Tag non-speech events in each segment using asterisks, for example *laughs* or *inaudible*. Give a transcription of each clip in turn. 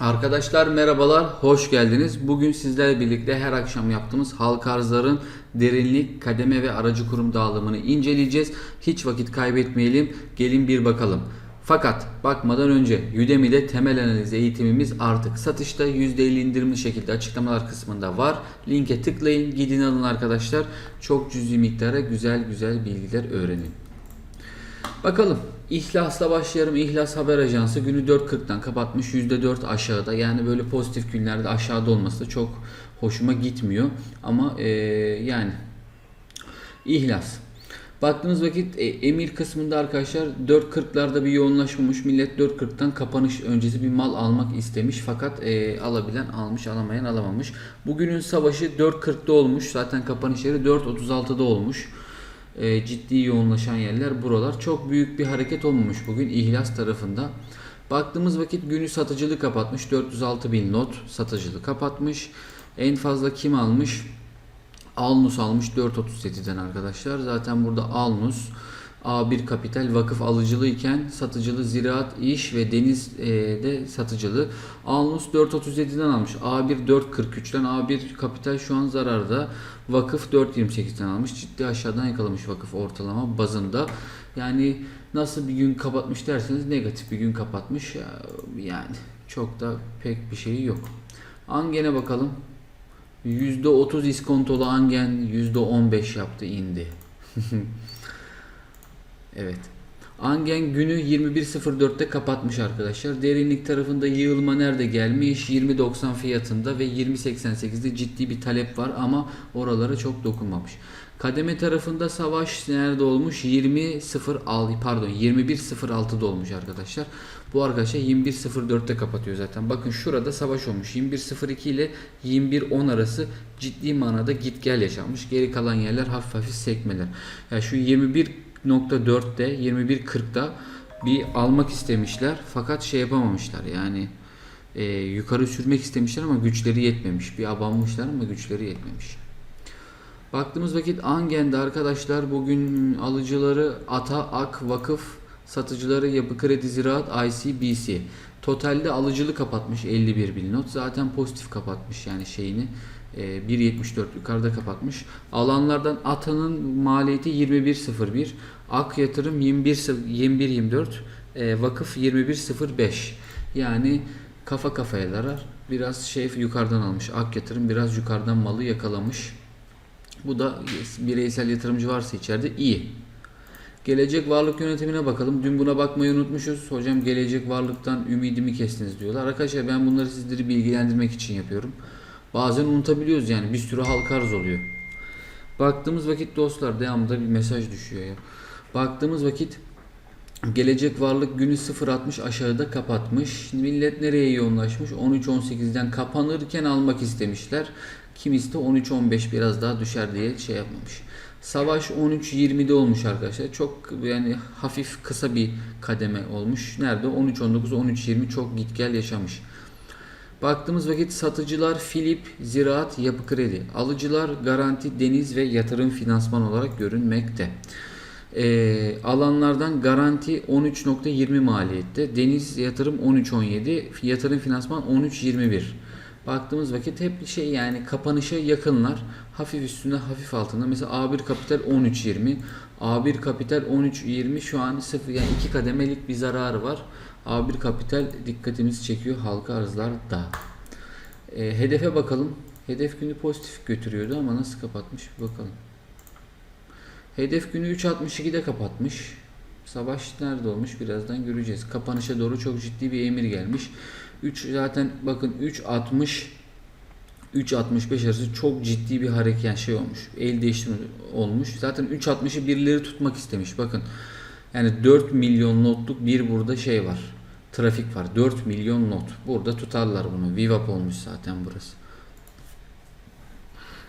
Arkadaşlar merhabalar, hoş geldiniz. Bugün sizlerle birlikte her akşam yaptığımız halka arzların derinlik, kademe ve aracı kurum dağılımını inceleyeceğiz. Hiç vakit kaybetmeyelim, gelin bir bakalım. Fakat bakmadan önce Udemy'de temel analiz eğitimimiz artık satışta %50 indirimli şekilde açıklamalar kısmında var. Linke tıklayın, gidin alın arkadaşlar. Çok cüzi miktara güzel güzel bilgiler öğrenin. Bakalım. İhlas'la başlayalım. İhlas Haber Ajansı günü 4.40'dan kapatmış. %4 aşağıda. Yani böyle pozitif günlerde aşağıda olması da çok hoşuma gitmiyor. Ama eee, yani İhlas. Baktığınız vakit e, emir kısmında arkadaşlar 4.40'larda bir yoğunlaşmamış. Millet 4.40'tan kapanış öncesi bir mal almak istemiş. Fakat e, alabilen almış, alamayan alamamış. Bugünün savaşı 4.40'da olmuş. Zaten kapanış yeri 4.36'da olmuş. E, ciddi yoğunlaşan yerler buralar. Çok büyük bir hareket olmamış bugün İhlas tarafında. Baktığımız vakit günü satıcılığı kapatmış. 406 bin lot satıcılığı kapatmış. En fazla kim almış? Alnus almış 4.37'den arkadaşlar. Zaten burada Alnus A1 Kapital vakıf alıcılığı iken satıcılığı ziraat, iş ve deniz e, de satıcılığı. Alnus 4.37'den almış. A1 4.43'ten A1 Kapital şu an zararda. Vakıf 4.28'den almış. Ciddi aşağıdan yakalamış vakıf ortalama bazında. Yani nasıl bir gün kapatmış derseniz negatif bir gün kapatmış. Ya- Yani çok da pek bir şey yok. Angen'e bakalım. %30 iskontolu Angen %15 yaptı indi. *laughs* evet. Angen günü 21.04'te kapatmış arkadaşlar. Derinlik tarafında yığılma nerede gelmiş? 20.90 fiyatında ve 20.88'de ciddi bir talep var ama oralara çok dokunmamış. Kademe tarafında savaş nerede olmuş? 20.06 pardon 21.06'da olmuş arkadaşlar. Bu arkadaşlar 21.04'te kapatıyor zaten. Bakın şurada savaş olmuş. 21.02 ile 21.10 arası ciddi manada git gel yaşanmış. Geri kalan yerler hafif hafif sekmeler. Yani şu 21.4'te 21.40'da bir almak istemişler fakat şey yapamamışlar yani e, yukarı sürmek istemişler ama güçleri yetmemiş. Bir abanmışlar ama güçleri yetmemiş. Baktığımız vakit Angen'de arkadaşlar bugün alıcıları Ata, Ak, Vakıf, satıcıları Yapı Kredi Ziraat, ICBC. Totalde alıcılı kapatmış 51 bin not. Zaten pozitif kapatmış yani şeyini. e, 1.74 yukarıda kapatmış. Alanlardan Ata'nın maliyeti 21.01. Ak yatırım 21 21.24. E, vakıf 21.05. Yani kafa kafaya Biraz şey yukarıdan almış. Ak yatırım biraz yukarıdan malı yakalamış. Bu da bireysel yatırımcı varsa içeride iyi. Gelecek varlık yönetimine bakalım. Dün buna bakmayı unutmuşuz. Hocam gelecek varlıktan ümidimi kestiniz diyorlar. Arkadaşlar ben bunları sizleri bilgilendirmek için yapıyorum. Bazen unutabiliyoruz yani. Bir sürü halka arz oluyor. Baktığımız vakit dostlar devamında bir mesaj düşüyor ya. Baktığımız vakit Gelecek varlık günü 0.60 aşağıda kapatmış. Millet nereye yoğunlaşmış? 13.18'den kapanırken almak istemişler. Kimisi de 13.15 biraz daha düşer diye şey yapmamış. Savaş 13.20'de olmuş arkadaşlar. Çok yani hafif kısa bir kademe olmuş. Nerede? 13.19, 13.20 çok git gel yaşamış. Baktığımız vakit satıcılar Filip, Ziraat, Yapı Kredi. Alıcılar Garanti, Deniz ve Yatırım Finansman olarak görünmekte. Ee, alanlardan garanti 13.20 maliyette. Deniz yatırım 13.17. Yatırım finansman 13.21. Baktığımız vakit hep şey yani kapanışa yakınlar. Hafif üstünde hafif altında. Mesela A1 Kapital 13.20. A1 Kapital 13.20 şu an sıfır yani iki kademelik bir zararı var. A1 Kapital dikkatimizi çekiyor halka arzlarda. Ee, hedefe bakalım. Hedef günü pozitif götürüyordu ama nasıl kapatmış bir bakalım. Hedef günü 3.62'de kapatmış. Savaş nerede olmuş birazdan göreceğiz. Kapanışa doğru çok ciddi bir emir gelmiş. 3 zaten bakın 3.60 3.65 arası çok ciddi bir hareket yani şey olmuş. El değiştirme olmuş. Zaten 3.60'ı birileri tutmak istemiş. Bakın yani 4 milyon notluk bir burada şey var. Trafik var. 4 milyon not. Burada tutarlar bunu. Vivap olmuş zaten burası.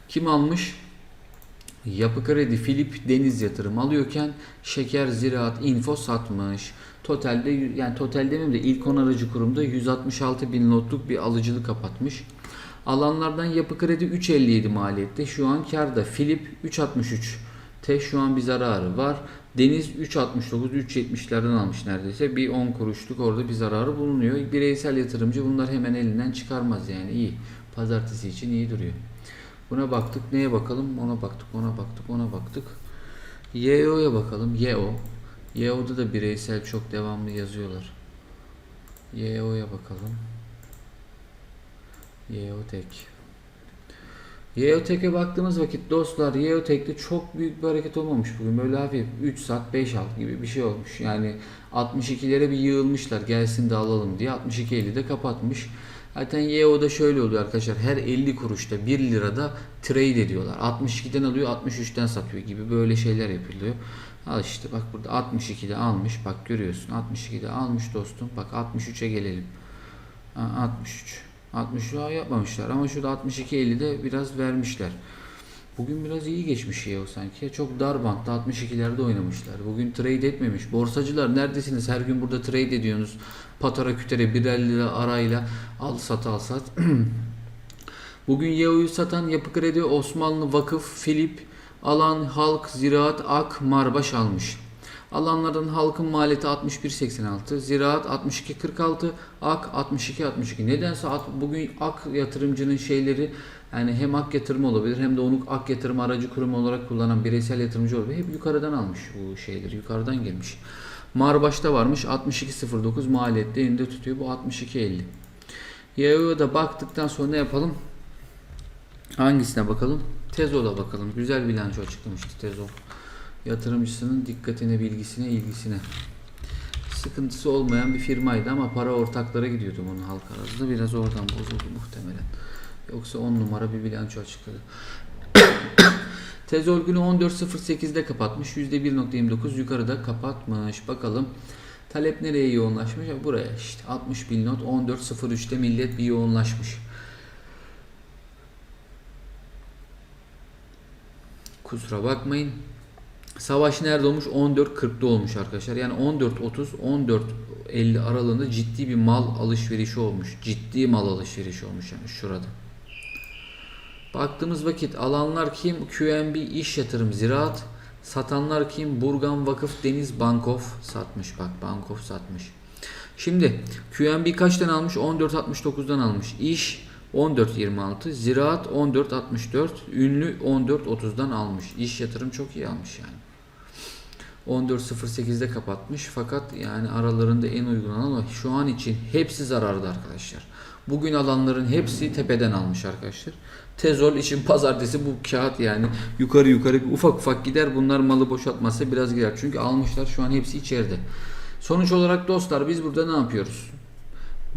Kim almış? Yapı Kredi Filip Deniz Yatırım alıyorken Şeker Ziraat Info satmış. Totalde yani total demeyeyim de ilk 10 aracı kurumda 166 bin lotluk bir alıcılık kapatmış. Alanlardan Yapı Kredi 3.57 maliyette. Şu an karda. Filip 3.63 T şu an bir zararı var. Deniz 3.69 3.70'lerden almış neredeyse. Bir 10 kuruşluk orada bir zararı bulunuyor. Bireysel yatırımcı bunlar hemen elinden çıkarmaz yani iyi. Pazartesi için iyi duruyor. Buna baktık. Neye bakalım? Ona baktık, ona baktık, ona baktık. YEO'ya bakalım. YEO. YEO'da da bireysel çok devamlı yazıyorlar. YEO'ya bakalım. Yeotek. Yeotek'e baktığımız vakit dostlar Yeotek'te çok büyük bir hareket olmamış bugün. Böyle hafif 3 saat 5 alt gibi bir şey olmuş. Yani 62'lere bir yığılmışlar gelsin de alalım diye. 62.50'de kapatmış. Zaten Yeo'da şöyle oluyor arkadaşlar. Her 50 kuruşta 1 lirada trade ediyorlar. 62'den alıyor 63'ten satıyor gibi böyle şeyler yapılıyor. Al işte bak burada 62'de almış. Bak görüyorsun 62'de almış dostum. Bak 63'e gelelim. Ha, 63. 60 lira yapmamışlar ama şurada 62.50'de biraz vermişler. Bugün biraz iyi geçmiş ya o sanki. Çok dar bantta 62'lerde oynamışlar. Bugün trade etmemiş. Borsacılar neredesiniz? Her gün burada trade ediyorsunuz. Patara kütere birer lira arayla al sat al sat. *clears throat* Bugün YEO'yu satan Yapı Kredi, Osmanlı Vakıf, Filip, Alan, Halk, Ziraat, Ak, Marbaş almış. Alanların halkın maliyeti 61.86, ziraat 62.46, ak 62.62. Nedense bugün ak yatırımcının şeyleri yani hem ak yatırım olabilir hem de onu ak yatırım aracı kurum olarak kullanan bireysel yatırımcı olabilir. Hep yukarıdan almış bu şeyleri, yukarıdan gelmiş. Marbaş'ta varmış 62.09 maliyette elinde tutuyor bu 62.50. Yayo'ya da baktıktan sonra ne yapalım? Hangisine bakalım? Tezol'a bakalım. Güzel bilanço açıklamıştı Tezol yatırımcısının dikkatine, bilgisine, ilgisine. Sıkıntısı olmayan bir firmaydı ama para ortaklara gidiyordu bunun halk arasında. Biraz oradan bozuldu muhtemelen. Yoksa 10 numara bir bilanço açıkladı. *coughs* Tezol günü 14.08'de kapatmış. %1.29 yukarıda kapatmış. Bakalım talep nereye yoğunlaşmış? Buraya işte 60 bin not 14.03'te millet bir yoğunlaşmış. Kusura bakmayın. Savaş nerede olmuş? 14.40'da olmuş arkadaşlar. Yani 14.30 14.50 aralığında ciddi bir mal alışverişi olmuş. Ciddi mal alışverişi olmuş yani şurada. Baktığımız vakit alanlar kim? QNB iş yatırım ziraat. Satanlar kim? Burgan Vakıf Deniz Bankof satmış. Bak Bankof satmış. Şimdi QNB kaçtan almış? 14.69'dan almış. İş 14.26, ziraat 14.64, ünlü 14.30'dan almış. İş yatırım çok iyi almış yani. 14.08'de kapatmış fakat yani aralarında en uygun alan. Şu an için hepsi zararda arkadaşlar. Bugün alanların hepsi tepeden almış arkadaşlar. Tezol için pazartesi bu kağıt yani yukarı yukarı ufak ufak gider. Bunlar malı boşaltmazsa biraz gider. Çünkü almışlar şu an hepsi içeride. Sonuç olarak dostlar biz burada ne yapıyoruz?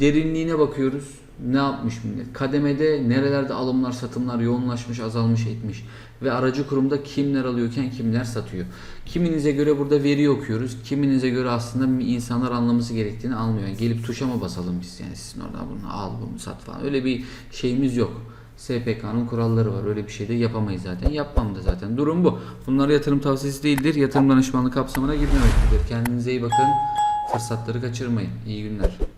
Derinliğine bakıyoruz. Ne yapmış millet? Kademede nerelerde alımlar satımlar yoğunlaşmış azalmış etmiş. Ve aracı kurumda kimler alıyorken kimler satıyor. Kiminize göre burada veri okuyoruz. Kiminize göre aslında insanlar anlaması gerektiğini almıyor. Yani gelip tuşa mı basalım biz yani sizin oradan bunu al bunu sat falan. Öyle bir şeyimiz yok. SPK'nın kuralları var. Öyle bir şey de yapamayız zaten. Yapmam da zaten. Durum bu. Bunlar yatırım tavsiyesi değildir. Yatırım danışmanlığı kapsamına girmemektedir. Kendinize iyi bakın. Fırsatları kaçırmayın. İyi günler.